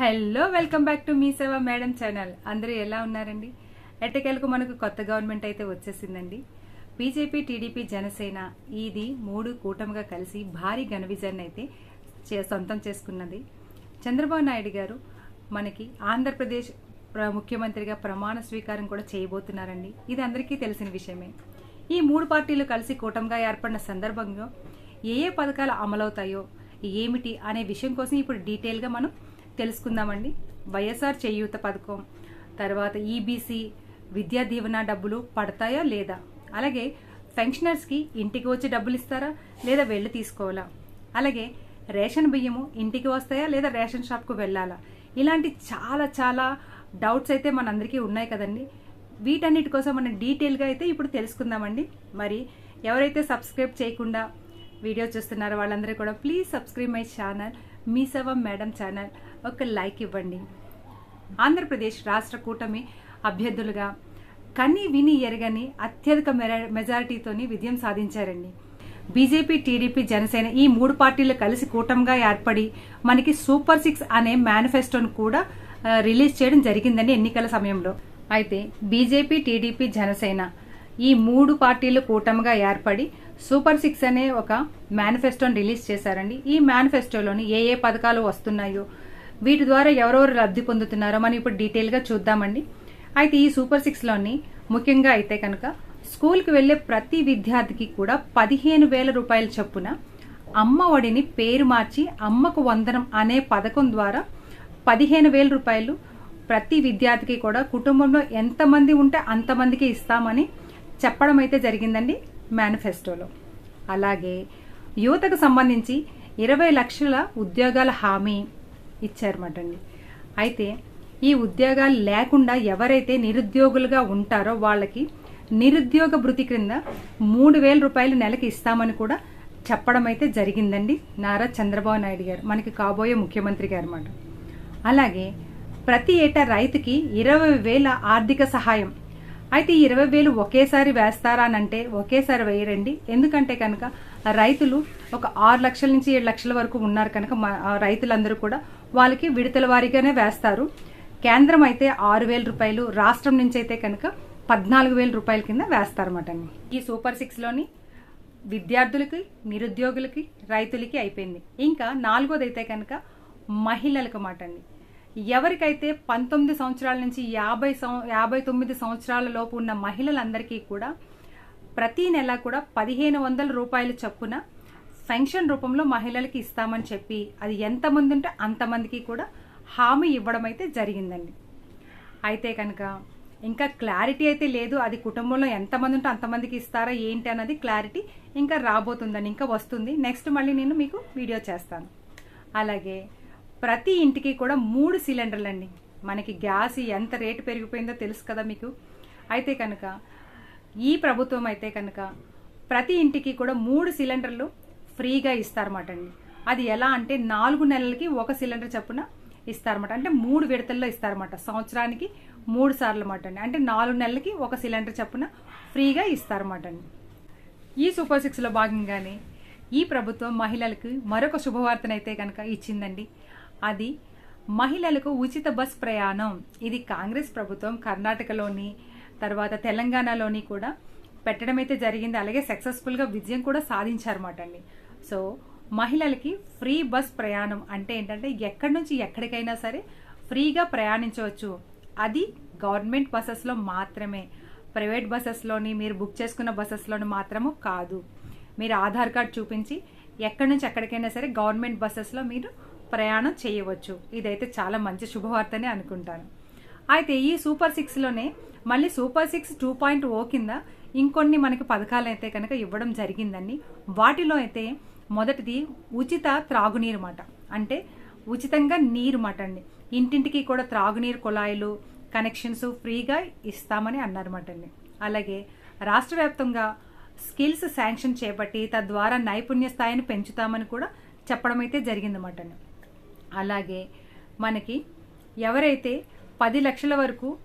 Hello welcome back to Mee Seva madam channel. అందరూ ఎలా ఉన్నారండి? ఎట్టకేలకు మనకు కొత్త గవర్నమెంట్ అయితే వచ్చేసిందండి. బీజేపీ టీడీపీ జనసేన ఇది మూడు కూటమిగా కలిసి భారీ ఘన విజయాన్ని అయితే చే- సొంతం చేసుకున్నది. చంద్రబాబు నాయుడు గారు మనకి ఆంధ్రప్రదేశ్ ప్ర- ముఖ్యమంత్రిగా ప్రమాణ స్వీకారం కూడా చేయబోతున్నారండి. ఇది అందరికీ తెలిసిన విషయమే. ఈ మూడు పార్టీలు కలిసి కూటమిగా ఏర్పడిన సందర్భంలో ఏ ఏ పథకాలు అమలవుతాయో ఏమిటి అనే విషయం కోసం ఇప్పుడు డీటెయిల్గా మనం తెలుసుకుందామండి. వైఎస్ఆర్ చేయూత పథకం తర్వాత ఈబీసీ విద్యా దీవెన డబ్బులు పడతాయా లేదా? అలాగే పెన్షనర్స్కి ఇంటికి వచ్చి డబ్బులు ఇస్తారా లేదా వెళ్ళి తీసుకోవాలా? అలాగే రేషన్ బియ్యము ఇంటికి వస్తాయా లేదా రేషన్ షాప్కు వెళ్ళాలా? ఇలాంటి చాలా చాలా డౌట్స్ అయితే మనందరికీ ఉన్నాయి కదండి. వీటన్నిటి కోసం మనం డీటెయిల్గా అయితే ఇప్పుడు తెలుసుకుందామండి. మరి ఎవరైతే సబ్స్క్రైబ్ చేయకుండా వీడియో చూస్తున్నారో వాళ్ళందరూ కూడా please subscribe my channel. Mee Seva madam channel ఒక లైక్ ఇవ్వండి. ఆంధ్రప్రదేశ్ రాష్ట్ర కూటమి అభ్యర్థులుగా కని విని ఎరగని అత్యధిక మెజారిటీతోని విజయం సాధించారండి. బీజేపీ టీడీపీ జనసేన ఈ మూడు పార్టీలు కలిసి కూటమిగా ఏర్పడి మనకి సూపర్ సిక్స్ అనే మేనిఫెస్టోను కూడా రిలీజ్ చేయడం జరిగిందండి ఎన్నికల సమయంలో. అయితే బీజేపీ టీడీపీ జనసేన ఈ మూడు పార్టీలు కూటమిగా ఏర్పడి సూపర్ సిక్స్ అనే ఒక మేనిఫెస్టోని రిలీజ్ చేశారండి. ఈ మేనిఫెస్టోలోని ఏ ఏ పథకాలు వస్తున్నాయో వీటి ద్వారా ఎవరెవరు లబ్ధి పొందుతున్నారో మనం ఇప్పుడు డీటెయిల్గా చూద్దామండి. అయితే ఈ సూపర్ సిక్స్లోని ముఖ్యంగా అయితే కనుక స్కూల్కి వెళ్ళే ప్రతి విద్యార్థికి కూడా పదిహేను వేల రూపాయల చొప్పున అమ్మ ఒడిని పేరు మార్చి అమ్మకు వందనం అనే పథకం ద్వారా పదిహేను వేల రూపాయలు ప్రతి విద్యార్థికి కూడా కుటుంబంలో ఎంతమంది ఉంటే అంతమందికి ఇస్తామని చెప్పడం అయితే జరిగిందండి. మేనిఫెస్టోలో. అలాగే యువతకు సంబంధించి ఇరవై లక్షల ఉద్యోగాల హామీ ఇచ్చారన్నమాట అండి అయితే ఈ ఉద్యోగాలు లేకుండా ఎవరైతే నిరుద్యోగులుగా ఉంటారో వాళ్ళకి నిరుద్యోగ భృతి క్రింద మూడు వేల రూపాయలు నెలకి ఇస్తామని కూడా చెప్పడం అయితే జరిగిందండి నారా చంద్రబాబు నాయుడు గారు మనకి కాబోయే ముఖ్యమంత్రి గారు అన్నమాట అలాగే ప్రతి ఏటా రైతుకి ఇరవై వేల ఆర్థిక సహాయం అయితే ఇరవై వేలు ఒకేసారి వేస్తారానంటే ఒకేసారి వేయరండి. ఎందుకంటే కనుక రైతులు ఒక ఆరు లక్షల నుంచి ఏడు లక్షల వరకు ఉన్నారు కనుక మా- రైతులందరూ కూడా వాళ్ళకి విడతల వారీగానే వేస్తారు. కేంద్రం అయితే ఆరు వేల రూపాయలు రాష్ట్రం నుంచి అయితే కనుక పద్నాలుగు వేల రూపాయల కింద వేస్తారన్నమాట అండి. ఈ సూపర్ సిక్స్లోని విద్యార్థులకి నిరుద్యోగులకి రైతులకి అయిపోయింది. ఇంకా నాలుగోది అయితే కనుక మహిళలకు మాట అండి ఎవరికైతే పంతొమ్మిది సంవత్సరాల నుంచి యాభై సం యాభై తొమ్మిది సంవత్సరాల లోపు ఉన్న మహిళలందరికీ కూడా ప్రతి నెల కూడా పదిహేను వందల రూపాయల చొప్పున పెన్షన్ రూపంలో మహిళలకి ఇస్తామని చెప్పి అది ఎంతమంది ఉంటే అంతమందికి కూడా హామీ ఇవ్వడం అయితే జరిగిందండి. అయితే కనుక ఇంకా క్లారిటీ అయితే లేదు. అది కుటుంబంలో ఎంతమంది ఉంటే అంతమందికి ఇస్తారా ఏంటి అన్నది క్లారిటీ ఇంకా రాబోతుందని ఇంకా వస్తుంది. నెక్స్ట్ మళ్ళీ నేను మీకు వీడియో చేస్తాను. అలాగే ప్రతి ఇంటికి కూడా మూడు సిలిండర్లు అండి మనకి గ్యాస్ ఎంత రేటు పెరిగిపోయిందో తెలుసు కదా మీకు? అయితే కనుక ఈ ప్రభుత్వం అయితే కనుక ప్రతి ఇంటికి కూడా మూడు సిలిండర్లు ఫ్రీగా ఇస్తారన్నమాట అండి అది ఎలా అంటే నాలుగు నెలలకి ఒక సిలిండర్ చొప్పున ఇస్తారన్నమాట. అంటే మూడు విడతల్లో ఇస్తారన్నమాట. సంవత్సరానికి మూడు సార్లు అన్నమాట అండి అంటే నాలుగు నెలలకి ఒక సిలిండర్ చొప్పున ఫ్రీగా ఇస్తారన్నమాట అండి ఈ సూపర్ సిక్స్లో భాగంగానే ఈ ప్రభుత్వం మహిళలకు మరొక శుభవార్తనైతే కనుక ఇచ్చిందండి. అది మహిళలకు ఉచిత బస్ ప్రయాణం. ఇది కాంగ్రెస్ ప్రభుత్వం కర్ణాటకలోని తర్వాత తెలంగాణలోని కూడా పెట్టడం అయితే జరిగింది. అలాగే సక్సెస్ఫుల్గా విజయం కూడా సాధించారన్నమాట అండి. సో మహిళలకి ఫ్రీ బస్ ప్రయాణం అంటే ఏంటంటే ఎక్కడి నుంచి ఎక్కడికైనా సరే ఫ్రీగా ప్రయాణించవచ్చు. అది గవర్నమెంట్ బస్సెస్లో మాత్రమే. ప్రైవేట్ బస్సెస్లోని మీరు బుక్ చేసుకున్న బస్సెస్లోని మాత్రము కాదు. మీరు ఆధార్ కార్డ్ చూపించి ఎక్కడి నుంచి ఎక్కడికైనా సరే గవర్నమెంట్ బస్సెస్లో మీరు ప్రయాణం చేయవచ్చు. ఇదైతే చాలా మంచి శుభవార్తనే అనుకుంటాను. అయితే ఈ సూపర్ సిక్స్లోనే మళ్ళీ super six two point O కింద ఇంకొన్ని మనకి పథకాలు అయితే కనుక ఇవ్వడం జరిగిందండి. వాటిలో అయితే మొదటిది ఉచిత త్రాగునీరు మాట. అంటే ఉచితంగా నీరు మాట అండి. ఇంటింటికి కూడా త్రాగునీరు కుళాయిలు కనెక్షన్స్ ఫ్రీగా ఇస్తామని అన్నారన్నమాట అండి. అలాగే రాష్ట్ర వ్యాప్తంగా స్కిల్స్ శాంక్షన్ చేపట్టి తద్వారా నైపుణ్య స్థాయిని పెంచుతామని కూడా చెప్పడం అయితే జరిగిందన్నమాట అండి. అలాగే మనకి ఎవరైతే పది లక్షల వరకు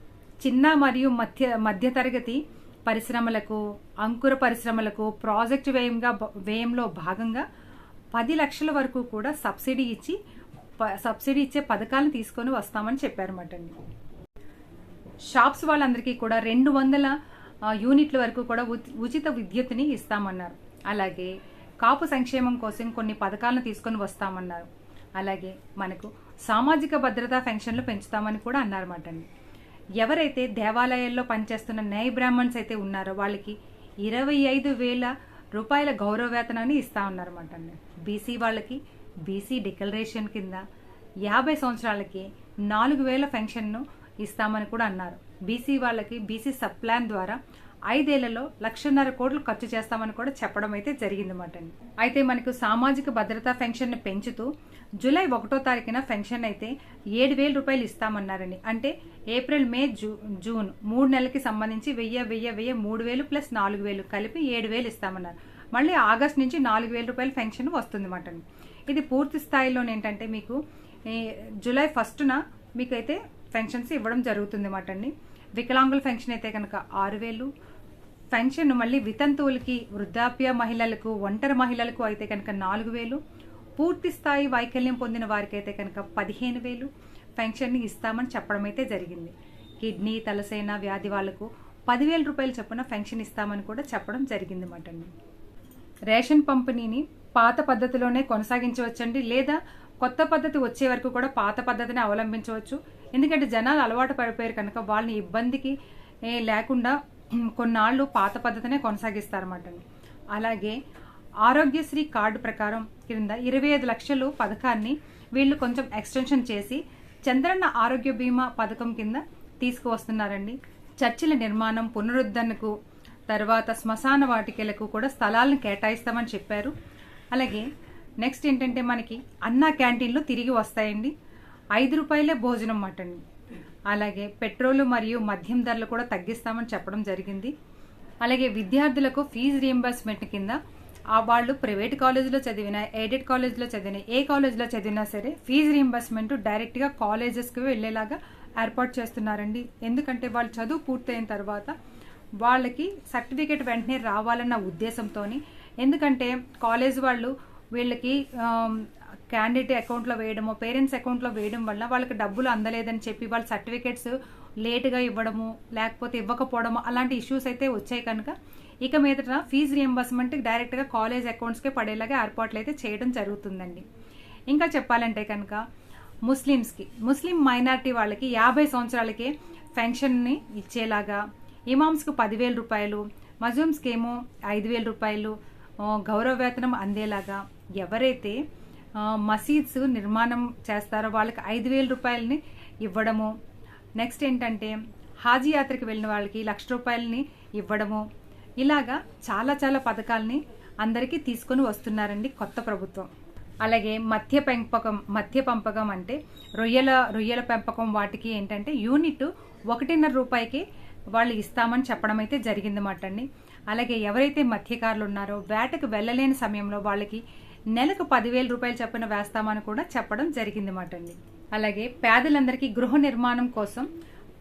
చిన్న మరియు మధ్య మధ్యతరగతి పరిశ్రమలకు అంకుర పరిశ్రమలకు ప్రాజెక్టు వ్యయంగా వ్యయంలో భాగంగా పది లక్షల వరకు కూడా సబ్సిడీ ఇచ్చి ప- సబ్సిడీ ఇచ్చే పథకాలను తీసుకొని వస్తామని చెప్పారన్నమాట అండి షాప్స్ వాళ్ళందరికీ కూడా రెండు వందల యూనిట్ల వరకు కూడా ఉచిత విద్యుత్తుని ఇస్తామన్నారు. అలాగే కాపు సంక్షేమం కోసం కొన్ని పథకాలను తీసుకొని వస్తామన్నారు. అలాగే మనకు సామాజిక భద్రతా పెన్షన్లు పెంచుతామని కూడా అన్నారన్నమాట అండి. ఎవరైతే దేవాలయాల్లో పనిచేస్తున్న న్యాయ బ్రాహ్మణ్స్ అయితే ఉన్నారో వాళ్ళకి ఇరవై ఐదు వేల రూపాయల గౌరవ వేతనాన్ని ఇస్తా ఉన్నారన్నమాట అండి. బీసీ వాళ్ళకి బీసీ డిక్లరేషన్ కింద యాభై సంవత్సరాలకి నాలుగు వేల పెన్షన్ను ఇస్తామని కూడా అన్నారు. బీసీ వాళ్ళకి బీసీ సబ్ ప్లాన్ ద్వారా ఐదేళ్ళలో లక్షన్నర కోట్లు ఖర్చు చేస్తామని కూడా చెప్పడం అయితే జరిగిందన్నమాట అండి. అయితే మనకు సామాజిక భద్రతా పెన్షన్ను పెంచుతూ జూలై ఒకటో తారీఖున పెన్షన్ అయితే ఏడు వేల రూపాయలు ఇస్తామన్నారండి. అంటే ఏప్రిల్ మే జూ జూన్ మూడు నెలలకి సంబంధించి వెయ్యి వెయ్యి వెయ్యి మూడు వేలు ప్లస్ నాలుగు వేలు కలిపి ఏడు వేలు ఇస్తామన్నారు. మళ్ళీ ఆగస్ట్ నుంచి నాలుగు వేల రూపాయల పెన్షన్ వస్తుంది మాట ఇది పూర్తి స్థాయిలో ఏంటంటే మీకు జూలై ఫస్ట్న మీకైతే పెన్షన్స్ ఇవ్వడం జరుగుతుంది అన్నమాట అండి. వికలాంగుల పెన్షన్ అయితే కనుక ఆరు వేలు. పెన్షన్ మళ్ళీ వితంతువులకి వృద్ధాప్య మహిళలకు ఒంటరి మహిళలకు అయితే కనుక నాలుగు వేలు. పూర్తి స్థాయి వైకల్యం పొందిన వారికి అయితే కనుక పదిహేను వేలు. పెన్షన్ని ఇస్తామని చెప్పడం అయితే జరిగింది. కిడ్నీ తలసేన వ్యాధి వాళ్ళకు పదివేల రూపాయలు చొప్పున పెన్షన్ ఇస్తామని కూడా చెప్పడం జరిగింది మాట అండి. రేషన్ పంపిణీని పాత పద్ధతిలోనే కొనసాగించవచ్చండి. లేదా కొత్త పద్ధతి వచ్చే వరకు కూడా పాత పద్ధతిని అవలంబించవచ్చు. ఎందుకంటే జనాలు అలవాటు పడిపోయారు కనుక వాళ్ళని ఇబ్బందికి లేకుండా కొన్నాళ్ళు పాత పద్ధతినే కొనసాగిస్తారన్నమాట అలాగే ఆరోగ్యశ్రీ కార్డు ప్రకారం కింద ఇరవై ఐదు లక్షలు పథకాన్ని వీళ్ళు కొంచెం ఎక్స్టెన్షన్ చేసి చంద్రన్న ఆరోగ్య బీమా పథకం కింద తీసుకువస్తున్నారండి. చర్చిల నిర్మాణం పునరుద్ధరణకు తర్వాత శ్మశాన వాటికలకు కూడా స్థలాలను కేటాయిస్తామని చెప్పారు. అలాగే నెక్స్ట్ ఏంటంటే మనకి అన్నా క్యాంటీన్లు తిరిగి వస్తాయండి. ఐదు రూపాయలే భోజనం మటన్. అలాగే పెట్రోలు మరియు మద్యం ధరలు కూడా తగ్గిస్తామని చెప్పడం జరిగింది. అలాగే విద్యార్థులకు ఫీజు రియంబర్స్మెంట్ కింద ఆ వాళ్ళు ప్రైవేట్ కాలేజీలో చదివిన ఎయిడెడ్ కాలేజీలో చదివిన ఏ కాలేజీలో చదివినా సరే ఫీజు రియంబర్స్మెంట్ డైరెక్ట్గా కాలేజెస్కి వెళ్ళేలాగా ఏర్పాటు చేస్తున్నారండి. ఎందుకంటే వాళ్ళు చదువు పూర్తయిన తర్వాత వాళ్ళకి సర్టిఫికేట్ వెంటనే రావాలన్న ఉద్దేశంతో ఎందుకంటే కాలేజ్ వాళ్ళు వీళ్ళకి క్యాండిడేట్ అకౌంట్లో వేయడము పేరెంట్స్ అకౌంట్లో వేయడం వల్ల వాళ్ళకి డబ్బులు అందలేదని చెప్పి వాళ్ళ సర్టిఫికేట్స్ లేటుగా ఇవ్వడము లేకపోతే ఇవ్వకపోవడము అలాంటి ఇష్యూస్ అయితే వచ్చాయి కనుక ఇక మీదట ఫీజు రియంబర్స్మెంట్ డైరెక్ట్గా కాలేజ్ అకౌంట్స్కే పడేలాగా ఏర్పాట్లు అయితే చేయడం జరుగుతుందండి. ఇంకా చెప్పాలంటే కనుక ముస్లిమ్స్కి ముస్లిం మైనారిటీ వాళ్ళకి యాభై సంవత్సరాలకే పెన్షన్ని ఇచ్చేలాగా ఇమామ్స్కు పదివేల రూపాయలు మజూమ్స్కి ఏమో ఐదు వేల రూపాయలు గౌరవ వేతనం అందేలాగా ఎవరైతే మసీద్స్ నిర్మాణం చేస్తారో వాళ్ళకి ఐదు వేల రూపాయలని ఇవ్వడము. నెక్స్ట్ ఏంటంటే హాజీ యాత్రకి వెళ్ళిన వాళ్ళకి లక్ష రూపాయలని ఇవ్వడము. ఇలాగా చాలా చాలా పథకాలని అందరికీ తీసుకొని వస్తున్నారండి కొత్త ప్రభుత్వం. అలాగే మత్స్య పెంపకం మత్స్య పెంపకం అంటే రొయ్యల రొయ్యల పెంపకం వాటికి ఏంటంటే యూనిట్ ఒకటిన్నర రూపాయికి వాళ్ళు ఇస్తామని చెప్పడం అయితే జరిగిందన్నమాట అండి. అలాగే ఎవరైతే మధ్యకారులు ఉన్నారో వేటకు వెళ్ళలేని సమయంలో వాళ్ళకి నెలకు పదివేల రూపాయలు చొప్పున వేస్తామని కూడా చెప్పడం జరిగింది మాట అండి. అలాగే పేదలందరికీ గృహ నిర్మాణం కోసం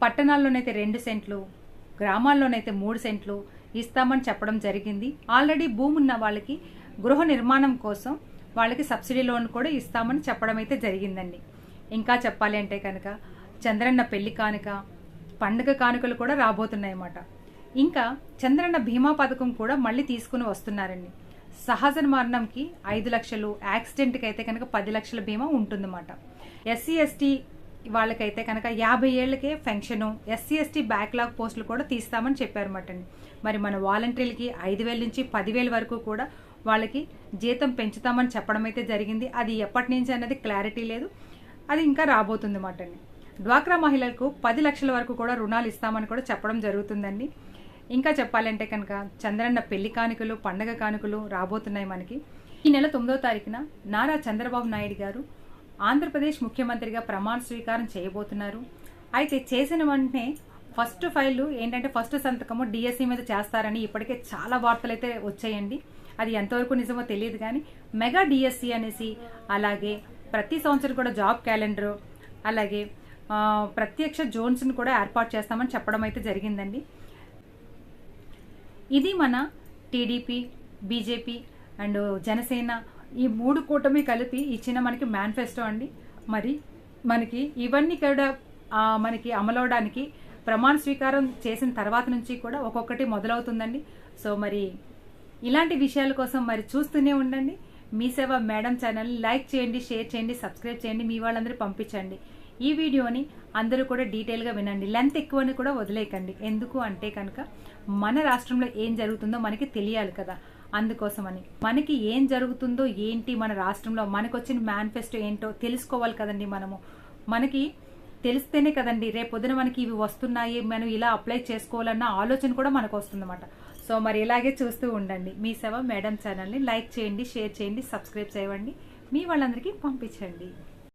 పట్టణాల్లోనైతే రెండు సెంట్లు గ్రామాల్లోనైతే మూడు సెంట్లు ఇస్తామని చెప్పడం జరిగింది. ఆల్రెడీ భూమి ఉన్న వాళ్ళకి గృహ నిర్మాణం కోసం వాళ్ళకి సబ్సిడీ లోన్ కూడా ఇస్తామని చెప్పడం అయితే జరిగిందండి. ఇంకా చెప్పాలి అంటే కనుక చంద్రన్న పెళ్ళి కానుక పండుగ కానుకలు కూడా రాబోతున్నాయన్నమాట. ఇంకా చంద్రన్న బీమా పథకం కూడా మళ్ళీ తీసుకుని వస్తున్నారండి. సహజ మరణంకి ఐదు లక్షలు యాక్సిడెంట్కి అయితే కనుక పది లక్షల బీమా ఉంటుందన్నమాట. ఎస్సీ ఎస్టీ వాళ్ళకైతే కనుక యాభై ఏళ్ళకే పెన్షను ఎస్సీ ఎస్టీ బ్యాక్లాగ్ పోస్టులు కూడా తీస్తామని చెప్పారన్నమాట అండి. మరి మన వాలంటీర్లకి ఐదు వేల నుంచి పదివేల వరకు కూడా వాళ్ళకి జీతం పెంచుతామని చెప్పడం అయితే జరిగింది. అది ఎప్పటి నుంచి అన్నది క్లారిటీ లేదు. అది ఇంకా రాబోతుంది అన్నమాట అండి. డ్వాక్రా మహిళలకు పది లక్షల వరకు కూడా రుణాలు ఇస్తామని కూడా చెప్పడం జరుగుతుందండి. ఇంకా చెప్పాలంటే కనుక చంద్రన్న పెళ్ళి కానుకలు పండగ కానుకలు రాబోతున్నాయి మనకి. ఈ నెల తొమ్మిదో తారీఖున నారా చంద్రబాబు నాయుడు గారు ఆంధ్రప్రదేశ్ ముఖ్యమంత్రిగా ప్రమాణ స్వీకారం చేయబోతున్నారు. అయితే చేసిన వెంటనే ఫస్ట్ ఫైల్ ఏంటంటే ఫస్ట్ సంతకము డిఎస్సి మీద చేస్తారని ఇప్పటికే చాలా వార్తలు అయితే వచ్చాయండి. అది ఎంతవరకు నిజమో తెలియదు కానీ మెగా డిఎస్సి అనేసి అలాగే ప్రతి సంవత్సరం కూడా జాబ్ క్యాలెండర్ అలాగే ప్రత్యక్ష జోన్స్ని కూడా ఏర్పాటు చేస్తామని చెప్పడం అయితే జరిగిందండి. ఇది మన టీడీపీ బీజేపీ అండ్ జనసేన ఈ మూడు కూటమి కలిపి ఇచ్చిన మనకి మేనిఫెస్టో అండి. మరి మనకి ఇవన్నీ కూడా మనకి అమలవడానికి ప్రమాణ స్వీకారం చేసిన తర్వాత నుంచి కూడా ఒక్కొక్కటి మొదలవుతుందండి. సో మరి ఇలాంటి విషయాల కోసం మరి చూస్తూనే ఉండండి. Mee Seva madam channel like చేయండి షేర్ చేయండి సబ్స్క్రైబ్ చేయండి మీ వాళ్ళందరూ పంపించండి. ఈ వీడియోని అందరూ కూడా డీటెయిల్గా వినండి. లెంత్ ఎక్కువని కూడా వదిలేయకండి. ఎందుకు అంటే కనుక మన రాష్ట్రంలో ఏం జరుగుతుందో మనకి తెలియాలి కదా. అందుకోసమని. మనకి ఏం జరుగుతుందో ఏంటి మన రాష్ట్రంలో మనకు వచ్చిన మేనిఫెస్టో ఏంటో తెలుసుకోవాలి కదండి మనము. మనకి తెలిస్తేనే కదండి రేపు మనకి ఇవి వస్తున్నాయి మనం ఇలా అప్లై చేసుకోవాలన్న ఆలోచన కూడా మనకు వస్తుందన్నమాట. సో మరి ఇలాగే చూస్తూ ఉండండి. మీ సేవ మేడం ఛానల్ని లైక్ చేయండి షేర్ చేయండి సబ్స్క్రైబ్ చేయండి మీ వాళ్ళందరికీ పంపించండి.